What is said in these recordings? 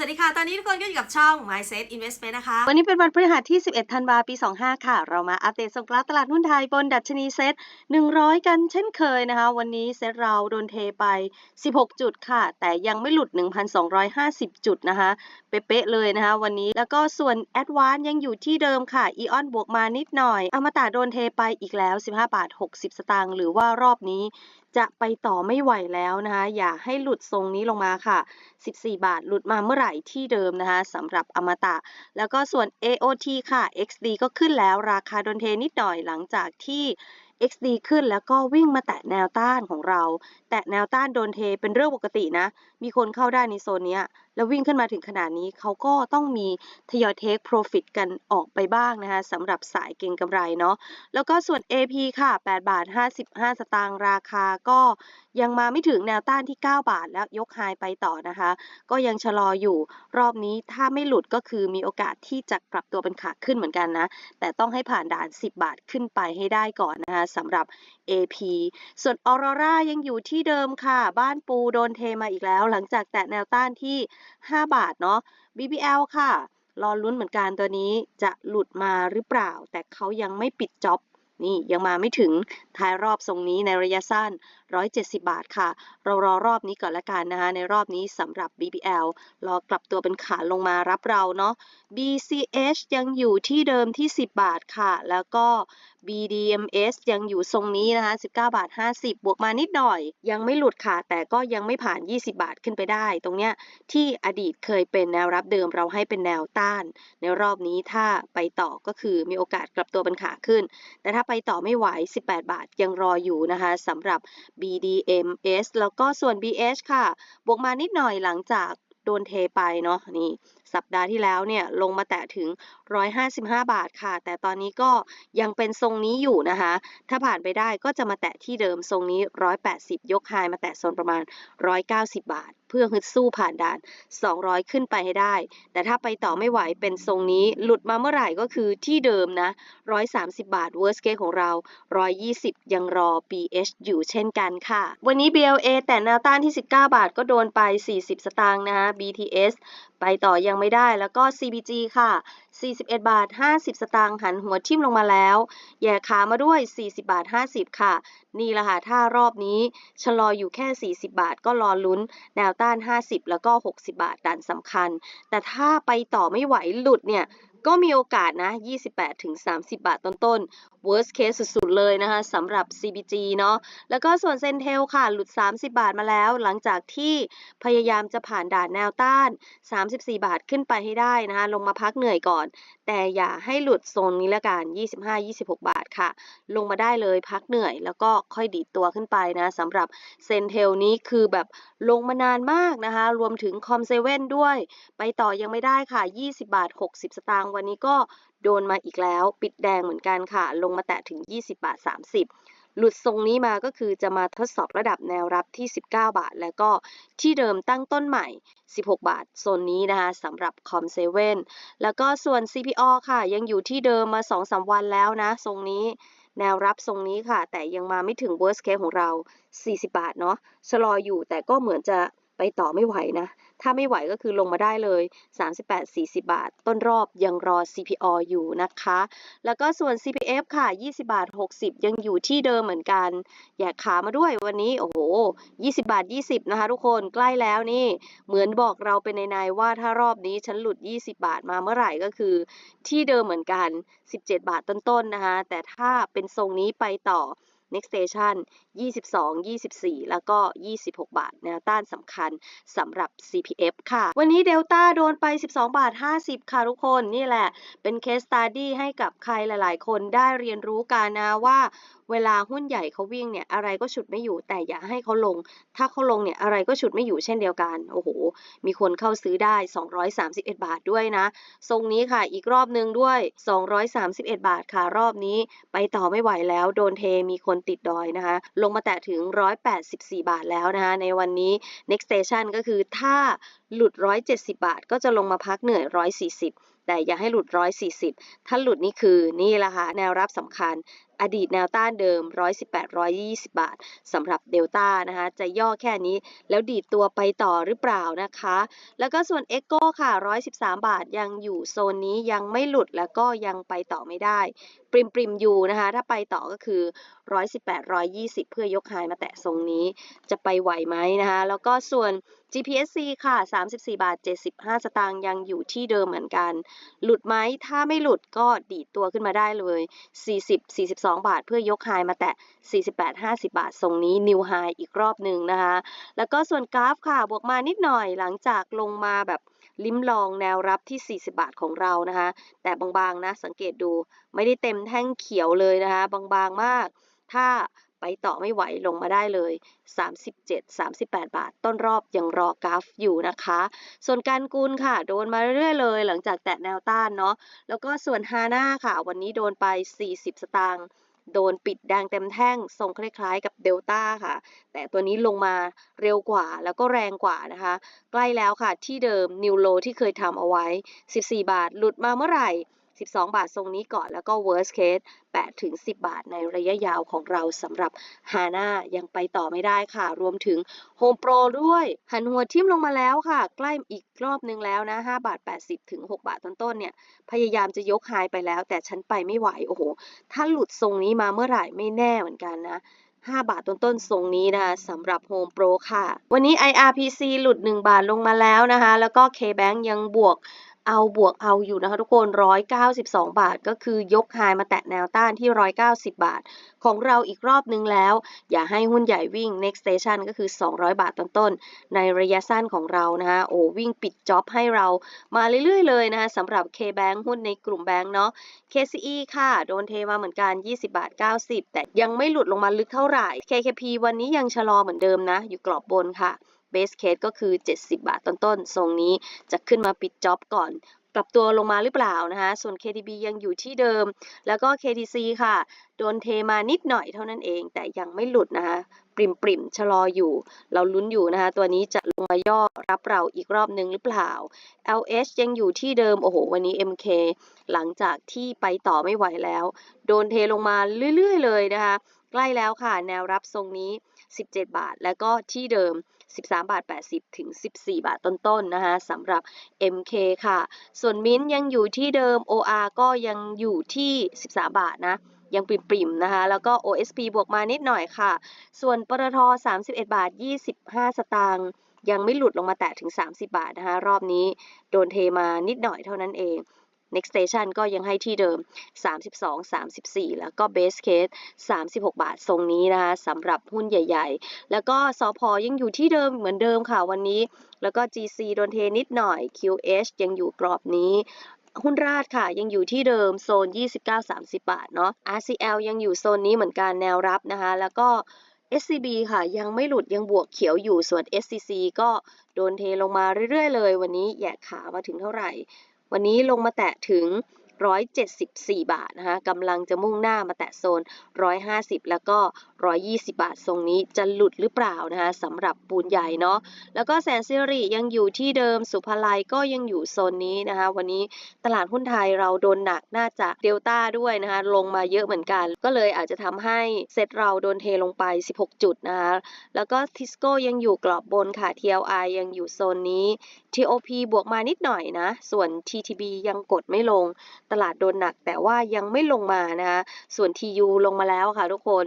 สวัสดีค่ะ ตอนนี้ทุกคนก็อยู่กับช่อง Mindset Investment นะคะ วันนี้เป็นวันพฤหัสที่ 11 ธันวาคมปี 25 ค่ะ เรามาอัปเดตสงกลานต์ตลาดหุ้นไทยบนดัชนีเซ็ต100 กันเช่นเคยนะคะ วันนี้เซ็ตเราโดนเทไป 16 จุดค่ะ แต่ยังไม่หลุด 1,250 จุดนะคะ เป๊ะๆเลยนะคะ วันนี้แล้วก็ส่วน a d v a n c e ยังอยู่ที่เดิมค่ะอีออนบวกมานิดหน่อยอมตะโดนเทไปอีกแล้ว 15 บาท 60 สตางค์หรือว่ารอบนี้ จะไปต่อไม่ไหวแล้วนะคะ อย่าให้หลุดทรงนี้ลงมาค่ะ 14 บาทหลุดมาเมื่อไหร่ที่เดิมนะคะสำหรับอมตะ แล้วก็ส่วน AOT ค่ะ XD ก็ขึ้นแล้วราคาโดนเทนิดหน่อยหลังจากที่ XD ขึ้นแล้วก็วิ่งมาแตะแนวต้านของเรา แตะแนวต้านโดนเทเป็นเรื่องปกตินะ มีคนเข้าได้ในโซนนี้ แล้ววิ่งขึ้นมาถึงขนาดนี้เขาก็ต้องมีทยอยเทคโปรฟิตกันออกไปบ้างนะคะสำหรับสายเก็งกำไรเนาะแล้วก็ส่วน AP ค่ะ 8 บาท 55 สตางค์ราคาก็ยังมาไม่ถึงแนวต้านที่ 9 บาทแล้วยกไฮไปต่อนะคะ ก็ยังชะลออยู่รอบนี้ถ้าไม่หลุดก็คือมีโอกาสที่จะกลับตัวเป็นขาขึ้นเหมือนกันนะ แต่ต้องให้ผ่านด่าน 10 บาทขึ้นไปให้ได้ก่อนนะคะสำหรับ AP ส่วนออโรรายังอยู่ที่เดิมค่ะ บ้านปูโดนเทมาอีกแล้ว หลังจากแตะแนวต้านที่5 บาทเนาะ BBL ค่ะ รอลุ้นเหมือนกันตัวนี้จะหลุดมาหรือเปล่า แต่เขายังไม่ปิดจ็อบนี่ยังมาไม่ถึงท้ายรอบทรงนี้ในระยะสั้น170 บาทค่ะ เรารอรอบนี้ก่อนละกันนะคะ ในรอบนี้สำหรับ BBL รอกลับตัวเป็นขาลงมารับเราเนาะ BCH ยังอยู่ที่เดิมที่ 10 บาทค่ะ แล้วก็ BDMs ยังอยู่ทรงนี้นะคะ 19 บาท 50 บวกมานิดหน่อย ยังไม่หลุดค่ะ แต่ก็ยังไม่ผ่าน 20 บาทขึ้นไปได้ ตรงเนี้ยที่อดีตเคยเป็นแนวรับเดิมเราให้เป็นแนวต้าน ในรอบนี้ถ้าไปต่อก็คือมีโอกาสกลับตัวเป็นขาขึ้น แต่ถ้าไปต่อไม่ไหว 18 บาทยังรออยู่นะคะสำหรับ BDMs แล้วก็ส่วน BH ค่ะ บวกมานิดหน่อยหลังจากโดนเทไปเนาะนี่ สัปดาห์ที่แล้วเนี่ยลงมาแตะถึง 155 บาทค่ะ แต่ตอนนี้ก็ยังเป็นทรงนี้อยู่นะคะ ถ้าผ่านไปได้ก็จะมาแตะที่เดิมทรงนี้ 180 ยกไฮมาแตะโซนประมาณ 190 บาท เพื่อฮึดสู้ผ่านด่าน 200 ขึ้นไปให้ได้ แต่ถ้าไปต่อไม่ไหวเป็นทรงนี้หลุดมาเมื่อไหร่ก็คือที่เดิมนะ 130 บาท worst case ของเรา 120 ยังรอ BH อยู่เช่นกันค่ะ วันนี้ BLA แต่แนวต้านที่ 19 บาทก็โดนไป 40 สตางค์นะคะ BTS ไปต่อยังไม่ได้แล้วก็ CBG ค่ะ 41 บาท 50 สตางค์หันหัวทิ่มลงมาแล้ว แย่ขามาด้วย 40 บาท 50 ค่ะ นี่ละค่ะ ถ้ารอบนี้ ชะลออยู่แค่ 40 บาทก็รอลุ้น แนวต้าน 50 แล้วก็ 60 บาทดันสำคัญ แต่ถ้าไปต่อไม่ไหวหลุดเนี่ย ก็มีโอกาสนะ 28ถึง30 บาทต้นๆ worst case สุดๆ เลยนะคะสำหรับ CBG เนาะ แล้วก็ส่วนเซนเทลค่ะ หลุด 30 บาทมาแล้ว หลังจากที่พยายามจะผ่านด่านแนวต้าน 34 บาทขึ้นไปให้ได้นะคะ ลงมาพักเหนื่อยก่อน แต่อย่าให้หลุดโซนนี้ละกัน 25-26 บาทค่ะ ลงมาได้เลยพักเหนื่อย แล้วก็ค่อยดีดตัวขึ้นไปนะสำหรับเซนเทลนี้คือแบบลงมานานมากนะคะ รวมถึงคอมเซเว่นด้วย ไปต่อยังไม่ได้ค่ะ 20 บาท 60 สตางค์วันนี้ก็โดนมาอีกแล้ว ปิดแดงเหมือนกันค่ะ ลงมาแตะถึง 20 บาท 30 หลุดทรงนี้มาก็คือจะมาทดสอบระดับแนวรับที่ 19 บาท แล้วก็ที่เดิมตั้งต้นใหม่ 16 บาทโซนนี้นะคะสำหรับคอมเซเว่นแล้วก็ส่วน CPO ค่ะ ยังอยู่ที่เดิมมา 2-3 วันแล้วนะ ทรงนี้แนวรับทรงนี้ค่ะ แต่ยังมาไม่ถึง worst case ของเรา 40 บาทเนาะชะลออยู่แต่ก็เหมือนจะไปต่อไม่ไหวนะ ถ้าไม่ไหวก็คือลงมาได้เลย 38-40 บาท ต้นรอบยังรอ CPO อยู่นะคะ แล้วก็ส่วน CPF ค่ะ 20 บาท 60 ยังอยู่ที่เดิมเหมือนกัน อยากขามาด้วยวันนี้ โอ้โห 20 บาท 20 นะคะทุกคนใกล้แล้วนี่ เหมือนบอกเราเป็นในๆว่าถ้ารอบนี้ฉันหลุด 20 บาทมาเมื่อไหร่ก็คือ ที่เดิมเหมือนกัน 17 บาทต้นๆนะคะ แต่ถ้าเป็นทรงนี้ไปต่อ next station 22 24 แล้วก็ 26 บาทแนวต้านสำคัญสำหรับ CPF ค่ะ วันนี้เดลต้าโดนไป 12 บาท 50 ค่ะทุกคน นี่แหละ เป็น case study ให้กับใครหลาย ๆ คนได้เรียนรู้กันนะว่า เวลาหุ้นใหญ่เขาวิ่งเนี่ยอะไรก็ฉุดไม่อยู่ แต่อย่าให้เขาลง ถ้าเขาลงเนี่ยอะไรก็ฉุดไม่อยู่เช่นเดียวกัน โอ้โห มีคนเข้าซื้อได้ 231 บาทด้วยนะ ทรงนี้ค่ะ อีกรอบนึงด้วย 231 บาทค่ะ รอบนี้ไปต่อไม่ไหวแล้ว โดนเทมีคนติดดอยนะคะ ลงมาแตะถึง 184 บาทแล้วนะคะ ในวันนี้ next station ก็คือถ้าหลุด 170 บาท ก็จะลงมาพักเหนื่อย 140แต่อย่าให้หลุด 140 ถ้าหลุดนี่คือนี่แหละค่ะแนวรับสำคัญ อดีตแนวต้านเดิม 118 120 บาทสำหรับเดลต้านะคะ จะย่อแค่นี้แล้วดีดตัวไปต่อหรือเปล่านะคะ แล้วก็ส่วน e c o ค่ะ 113 บาทยังอยู่โซนนี้ยังไม่หลุดแล้วก็ยังไปต่อไม่ได้ ปริมปริมอยู่นะคะ ถ้าไปต่อก็คือ 118 120 เพื่อยกไฮมาแตะทรงนี้จะไปไหวไหมนะคะ แล้วก็ส่วน GPSC ค่ะ 34 บาท 75 สตางค์ยังอยู่ที่เดิมเหมือนกัน หลุดไหมถ้าไม่หลุดก็ดีดตัวขึ้นมาได้เลย 40 42บาท เพื่อยกไฮมาแตะ 48 50 บาททรงนี้นิวไฮอีกรอบหนึ่งนะคะ แล้วก็ส่วนกราฟค่ะบวกมานิดหน่อยหลังจากลงมาแบบลิ้มลองแนวรับที่ 40 บาทของเรานะคะ แต่บางๆนะสังเกตดูไม่ได้เต็มแท่งเขียวเลยนะคะ บางๆมาก ถ้า ไปต่อไม่ไหวลงมาได้เลย 37 38 บาท ต้นรอบยังรอกราฟอยู่นะคะ ส่วนการกุลค่ะ โดนมาเรื่อยๆเลย หลังจากแตะแนวต้านเนาะ แล้วก็ส่วนฮาน่าค่ะ วันนี้โดนไป 40 สตางค์ โดนปิดแดงเต็มแท่ง ทรงคล้ายๆกับเดลต้าค่ะ แต่ตัวนี้ลงมาเร็วกว่าแล้วก็แรงกว่านะคะ ใกล้แล้วค่ะที่เดิมนิวโลที่เคยทำเอาไว้ 14 บาท หลุดมาเมื่อไหร่ 12 บาททรงนี้ก่อนแล้วก็ worst case 8ถึง10 บาทในระยะยาวของเราสำหรับฮาน่ายังไปต่อไม่ได้ค่ะ รวมถึง Home Pro ด้วย หันหัวทิ่มลงมาแล้วค่ะ ใกล้อีกรอบนึงแล้วนะ5บาท 80 ถึง 6 บาทต้นๆเนี่ย พยายามจะยกไฮไปแล้ว แต่ฉันไปไม่ไหว โอ้โห ถ้าหลุดทรงนี้มาเมื่อไหร่ไม่แน่เหมือนกันนะ5 บาทต้นๆทรงนี้นะคะสำหรับ Home Pro ค่ะ วันนี้ IRPC หลุด 1 บาทลงมาแล้วนะคะ แล้วก็ KBank ยังบวก เอาบวกเอาอยู่นะคะทุกคน 192 บาท ก็คือยกไฮมาแตะแนวต้านที่ 190 บาท ของเราอีกรอบนึงแล้ว อย่าให้หุ้นใหญ่วิ่ง next station ก็คือ 200 บาทต้นๆ ในระยะสั้นของเรานะคะโอ้วิ่งปิดจ็อบให้เรามาเรื่อยๆ เลยนะคะสำหรับ KBank หุ้นในกลุ่มแบงก์เนาะ KCE ค่ะ โดนเทมาเหมือนกัน 20 บาท 90 แต่ยังไม่หลุดลงมาลึกเท่าไหร่ KKP วันนี้ยังชะลอเหมือนเดิมนะ อยู่กรอบบนค่ะ เบสเคสก็คือ 70 บาทต้นๆทรงนี้จะขึ้นมาปิดจ็อบก่อนปรับตัวลงมาหรือเปล่านะคะส่วน KTB ยังอยู่ที่เดิม แล้วก็ KTC ค่ะ โดนเทมานิดหน่อยเท่านั้นเอง แต่ยังไม่หลุดนะคะปริมปริมชะลออยู่ เราลุ้นอยู่นะคะตัวนี้จะลงมาย่อรับเราอีกรอบนึงหรือเปล่า LH ยังอยู่ที่เดิม โอ้โห วันนี้ MK หลังจากที่ไปต่อไม่ไหวแล้ว โดนเทลงมาเรื่อย ๆ เลยนะคะ ใกล้แล้วค่ะ แนวรับทรงนี้ 17 บาท แล้วก็ที่เดิม 13 บาท 80 ถึง 14 บาทต้นๆนะคะสำหรับ MK ค่ะ ส่วนมิ้นท์ยังอยู่ที่เดิม OR ก็ยังอยู่ที่ 13 บาทนะยังปริมๆนะคะ แล้วก็ OSP บวกมานิดหน่อยค่ะ ส่วนปตท31 บาท 25 สตางค์ยังไม่หลุดลงมาแตะถึง 30 บาทนะคะ รอบนี้โดนเทมานิดหน่อยเท่านั้นเอง next station ก็ยังให้ที่เดิม 32 34 แล้วก็ base case 36 บาททรงนี้นะคะสำหรับหุ้นใหญ่ ๆ แล้วก็สพยังอยู่ที่เดิมเหมือนเดิมค่ะวันนี้ แล้วก็ GC โดนเทนิดหน่อย QH ยังอยู่กรอบนี้หุ้นราดค่ะ ยังอยู่ที่เดิมโซน 29-30 บาทเนาะ RCL ยังอยู่โซนนี้เหมือนกันแนวรับนะคะ แล้วก็ SCB ค่ะ ยังไม่หลุดยังบวกเขียวอยู่ส่วน SCC ก็โดนเทลงมาเรื่อยๆเลย วันนี้แยกขามาถึงเท่าไหร่ วันนี้ลงมาแตะถึง 174 บาทนะคะกำลังจะมุ่งหน้ามาแตะโซน 150 แล้วก็ 120 บาททรงนี้จะหลุดหรือเปล่านะคะสำหรับปูนใหญ่เนาะแล้วก็แสนสิริยังอยู่ที่เดิมสุภาลัยก็ยังอยู่โซนนี้นะคะ วันนี้ตลาดหุ้นไทยเราโดนหนักน่าจะเดลต้าด้วยนะคะลงมาเยอะเหมือนกัน ก็เลยอาจจะทำให้เซตเราโดนเทลงไป 16 จุดนะคะแล้วก็ทิสโก้ยังอยู่กรอบบนค่ะ TLI ยังอยู่โซนนี้ TOP บวกมานิดหน่อยนะ ส่วน TTB ยังกดไม่ลงตลาดโดนหนักแต่ว่ายังไม่ลงมานะคะส่วน TU ลงมาแล้วค่ะทุกคน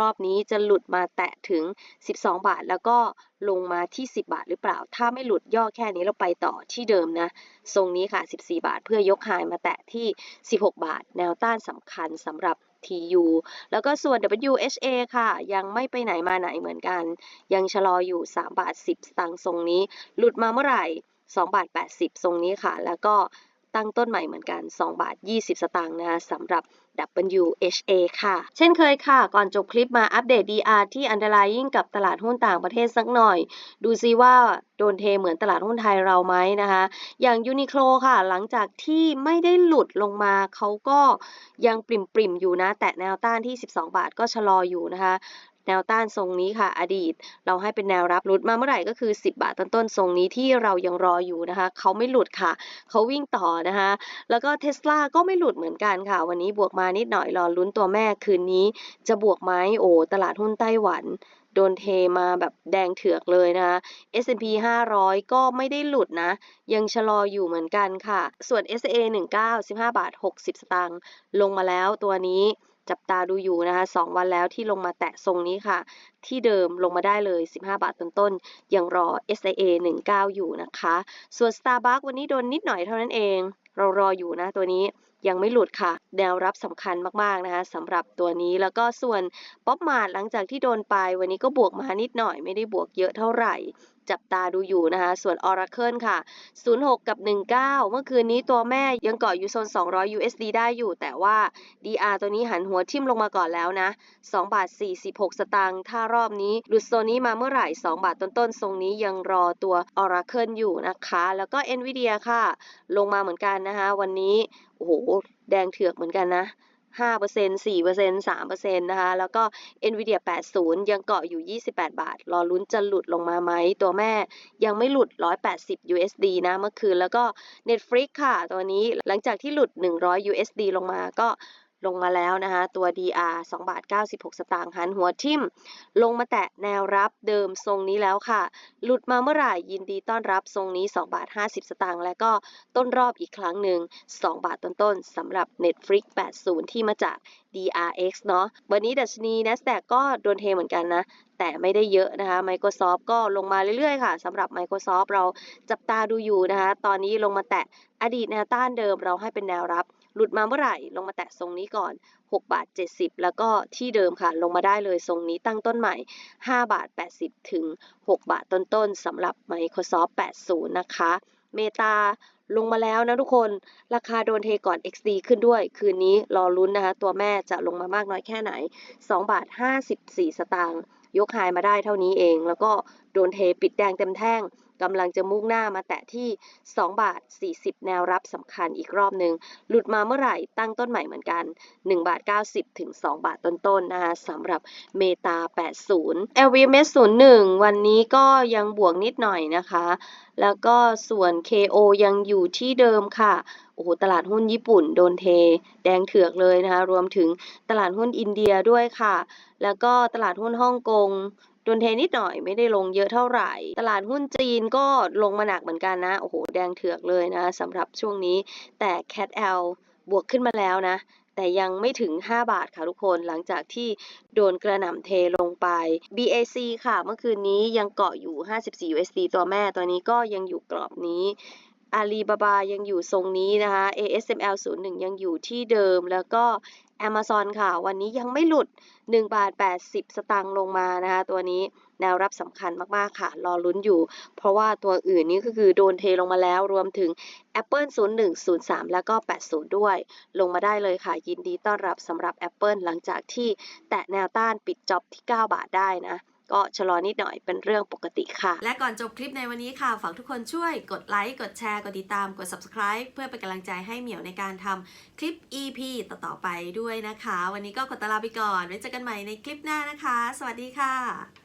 รอบนี้จะหลุดมาแตะถึง 12 บาท แล้วก็ลงมาที่ 10 บาทหรือเปล่า ถ้าไม่หลุดย่อแค่นี้เราไปต่อที่เดิมนะ ทรงนี้ค่ะ 14 บาท เพื่อยกไฮมาแตะที่ 16 บาท แนวต้านสำคัญสำหรับ TU แล้วก็ส่วน WHA ค่ะ ยังไม่ไปไหนมาไหนเหมือนกัน ยังชะลออยู่ 3 บาท 10 สตางค์ทรงนี้ หลุดมาเมื่อไหร่ 2 บาท 80 ทรงนี้ค่ะ แล้วก็ ตั้งต้นใหม่เหมือนกัน 2 บาท 20 สตางค์นะคะสำหรับ WHA ค่ะ เช่นเคยค่ะ ก่อนจบคลิปมาอัปเดต DR ที่ underlying กับตลาดหุ้นต่างประเทศสักหน่อย ดูซิว่าโดนเทเหมือนตลาดหุ้นไทยเราไหมนะคะ อย่างยูนิโคลค่ะ หลังจากที่ไม่ได้หลุดลงมา เขาก็ยังปริมปริมๆอยู่นะ แตะแนวต้านที่ 12 บาทก็ชะลออยู่นะคะ แนวต้านทรงนี้ค่ะ อดีต เราให้เป็นแนวรับหลุดมาเมื่อไหร่ก็คือ 10 บาทต้นๆทรงนี้ที่เรายังรออยู่นะคะเขาไม่หลุดค่ะเขาวิ่งต่อนะคะแล้วก็เทสลาก็ไม่หลุดเหมือนกันค่ะ วันนี้บวกมานิดหน่อยรอลุ้นตัวแม่คืนนี้ จะบวกไหมโอ้ตลาดหุ้นไต้หวันโดนเทมาแบบแดงเถือกเลยนะคะ S&P 500 ก็ไม่ได้หลุดนะ ยังชะลออยู่เหมือนกันค่ะ ส่วน SA 19 15 บาท 60 สตางค์ลงมาแล้วตัวนี้ จับตาดูอยู่นะคะ2วันแล้วที่ลงมาแตะทรงนี้ค่ะ ที่เดิมลงมาได้เลย 15 บาทต้นๆยังรอ SIA 19 อยู่นะคะ ส่วน Starbucks วันนี้โดนนิดหน่อยเท่านั้นเอง เรารออยู่นะตัวนี้ยังไม่หลุดค่ะ แนวรับสำคัญมากๆนะคะสำหรับตัวนี้แล้วก็ส่วนป๊อปมาร์หลังจากที่โดนไป วันนี้ก็บวกมานิดหน่อยไม่ได้บวกเยอะเท่าไหร่ จับตาดูอยู่นะคะ ส่วน Oracle ค่ะ 06 กับ 19 เมื่อคืนนี้ตัวแม่ยังเกาะอยู่โซน 200 USD ได้อยู่ แต่ว่า DR ตัวนี้หันหัวทิ่มลงมาก่อนแล้วนะ2บาท46 สตางค์ถ้ารอบนี้หลุดโซนนี้มาเมื่อไหร่ 2 บาทต้นๆทรงนี้ยังรอตัว Oracle อยู่นะคะ แล้วก็ Nvidia ค่ะ ลงมาเหมือนกันนะคะ วันนี้โอ้โหแดงเถือกเหมือนกันนะ 5% 4% 3%นะคะ แล้วก็ Nvidia 80 ยังเกาะอยู่ 28 บาท รอลุ้นจะหลุดลงมาไหม ตัวแม่ยังไม่หลุด 180 USD นะเมื่อคืน แล้วก็ Netflix ค่ะ ตัวนี้หลังจากที่หลุด 100 USD ลงมาก็ ลงมาแล้วนะคะตัว DR 2บาท96 สตางค์หันหัวทิ่ม ลงมาแตะแนวรับเดิมทรงนี้แล้วค่ะ หลุดมาเมื่อไหร่ยินดีต้อนรับทรงนี้2บาท50 สตางค์และก็ต้นรอบอีกครั้งหนึ่ง2 บาทต้นๆสำหรับ Netflix 80 ที่มาจาก DRX เนาะวันนี้ดัชนี NASDAQ ก็โดนเทเหมือนกันนะ แต่ไม่ได้เยอะนะคะ Microsoft ก็ลงมาเรื่อยๆ ค่ะสำหรับ Microsoft เราจับตาดูอยู่นะคะ ตอนนี้ลงมาแตะอดีตแนวต้านเดิมเราให้เป็นแนวรับ หลุดมาเมื่อไหร่ ลงมาแตะทรงนี้ก่อน 6 บาท 70 แล้วก็ที่เดิมค่ะ ลงมาได้เลยทรงนี้ตั้งต้นใหม่ 5 บาท 80 ถึง 6 บาทต้นๆสำหรับ Microsoft 80 นะคะ เมตาลงมาแล้วนะทุกคน ราคาโดนเทก่อน XD ขึ้นด้วย คืนนี้รอลุ้นนะคะ ตัวแม่จะลงมามากน้อยแค่ไหน 2 บาท 54 สตางค์ ยกไฮมาได้เท่านี้เอง แล้วก็โดนเทปิดแดงเต็มแท่ง กำลังจะมุ่งหน้ามาแตะที่ 2 บาท 40 แนวรับสำคัญอีกรอบหนึ่งหลุดมาเมื่อไหร่ตั้งต้นใหม่เหมือนกัน 1 บาท 90 ถึง 2 บาทต้นๆนะคะสำหรับเมตา 80 LVMS 01 วันนี้ก็ยังบวกนิดหน่อยนะคะ แล้วก็ส่วน KO ยังอยู่ที่เดิมค่ะโอ้โหตลาดหุ้นญี่ปุ่นโดนเท แดงเถือกเลยนะคะ รวมถึงตลาดหุ้นอินเดียด้วยค่ะ แล้วก็ตลาดหุ้นฮ่องกง โดนเทนิดหน่อยไม่ได้ลงเยอะเท่าไหร่ ตลาดหุ้นจีนก็ลงมาหนักเหมือนกันนะ โอ้โห แดงเถือกเลยนะสำหรับช่วงนี้ แต่ Cat L บวกขึ้นมาแล้วนะ แต่ยังไม่ถึง 5 บาทค่ะทุกคนหลังจากที่โดนกระหน่ำเทลงไป BAC ค่ะ เมื่อคืนนี้ยังเกาะอยู่ 54 USD ตัวแม่ตัวนี้ก็ยังอยู่กรอบนี้อาลีบาบายังอยู่ทรงนี้นะคะ ASML 01 ยังอยู่ที่เดิมแล้วก็ Amazon ค่ะ วันนี้ยังไม่หลุด 1 บาท 80 สตางค์ลงมานะคะตัวนี้แนวรับสำคัญมาก ๆ ค่ะ รอลุ้นอยู่ เพราะว่าตัวอื่นนี่ก็คือโดนเทลงมาแล้วรวมถึง Apple 01 03 แล้วก็ 80 ด้วย ลงมาได้เลยค่ะ ยินดีต้อนรับสำหรับ Apple หลังจากที่แตะแนวต้านปิดจ็อบที่ 9 บาทได้นะ ก็ชะลอนิดหน่อยเป็นเรื่องปกติค่ะ และก่อนจบคลิปในวันนี้ค่ะ ฝากทุกคนช่วยกดไลค์กดแชร์ กดติดตามกด subscribe เพื่อเป็นกำลังใจให้เหมียวในการทำคลิป EP ต่อๆไปด้วยนะคะ วันนี้ก็ขอตลาไปก่อนไว้เจอกันใหม่ในคลิปหน้านะคะ สวัสดีค่ะ